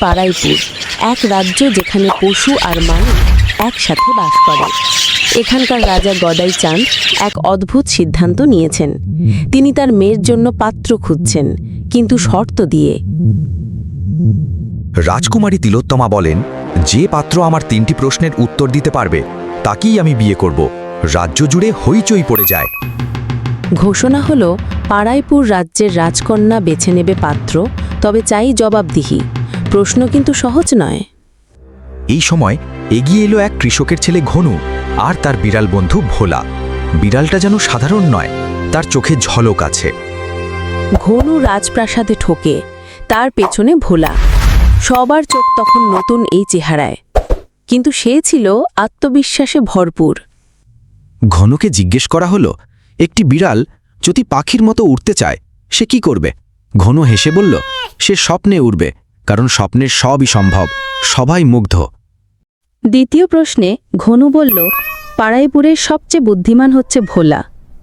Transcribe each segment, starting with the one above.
পাড়াইপুর এক রাজ্য যেখানে পশু আর মানুষ একসাথে বাস করে। এখানকার রাজা গদাই চাঁদ এক অদ্ভুত সিদ্ধান্ত নিয়েছেন। তিনি তার মেয়ের জন্য পাত্র খুঁজছেন কিন্তু শর্ত দিয়ে। রাজকুমারী তিলোত্তমা বলেন যে পাত্র আমার তিনটি প্রশ্নের উত্তর দিতে পারবে তাকেই আমি বিয়ে করব। রাজ্য জুড়ে হইচই পড়ে যায়। ঘোষণা হল পাড়াইপুর রাজ্যের রাজকন্যা বেছে নেবে পাত্র তবে চাই জবাবদিহি। প্রশ্ন কিন্তু সহজ নয়। এই সময় এগিয়ে এলো এক কৃষকের ছেলে ঘনু আর তার বিড়াল বন্ধু ভোলা। বিড়ালটা যেন সাধারণ নয় তার চোখে ঝলক আছে। ঘনু রাজপ্রাসাদে ঠোকে তার পেছনে ভোলা। সবার চোখ তখন নতুন এই চেহারায়। কিন্তু সে ছিল আত্মবিশ্বাসে ভরপুর। ঘনকে জিজ্ঞেস করা হলো একটি বিড়াল যদি পাখির মতো উড়তে চায় সে কি করবে? ঘন হেসে বলল সে স্বপ্নে উড়বে কারণ স্বপ্নের সবই সম্ভব সবাই মুগ্ধ। দ্বিতীয় প্রশ্নে ঘনু বলল পাড়াইপুরের সবচেয়ে বুদ্ধিমান হচ্ছে ভোলা।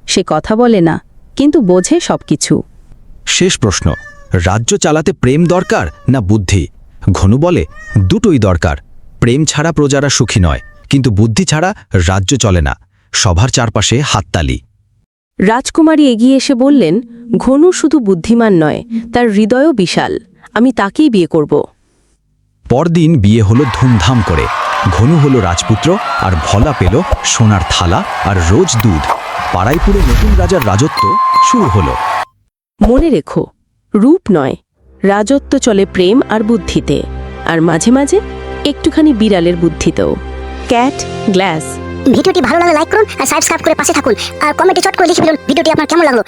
সে কথা বলে না কিন্তু বোঝে সবকিছু। শেষ প্রশ্ন রাজ্য চালাতে প্রেম দরকার না বুদ্ধি? ঘনু বলে দুটোই দরকার। প্রেম ছাড়া প্রজারা সুখী নয় কিন্তু বুদ্ধি ছাড়া রাজ্য চলে না। সভার চারপাশে হাততালি। রাজকুমারী এগিয়ে এসে বললেন ঘনু শুধু বুদ্ধিমান নয় তার হৃদয়ও বিশাল। আমি তাকেই বিয়ে করব। পরদিন বিয়ে হলো ধুমধাম করে। ঘনু হলো রাজপুত্র আর ভলা পেল সোনার থালা আর রোজ দুধ। পাড়াইপুরে নতুন রাজার রাজত্ব শুরু হলো। মনে রেখো রূপ নয় রাজত্ব চলে প্রেম আর বুদ্ধিতে আর মাঝে মাঝে একটুখানি বিড়ালের বুদ্ধিতেও। Cat glass. ভিডিওটি ভালো লাগলে লাইক করুন আর সাবস্ক্রাইব করে পাশে থাকুন। আর কমেন্টে চট করে লিখে ফেলুন ভিডিওটি আপনার কেমন লাগল?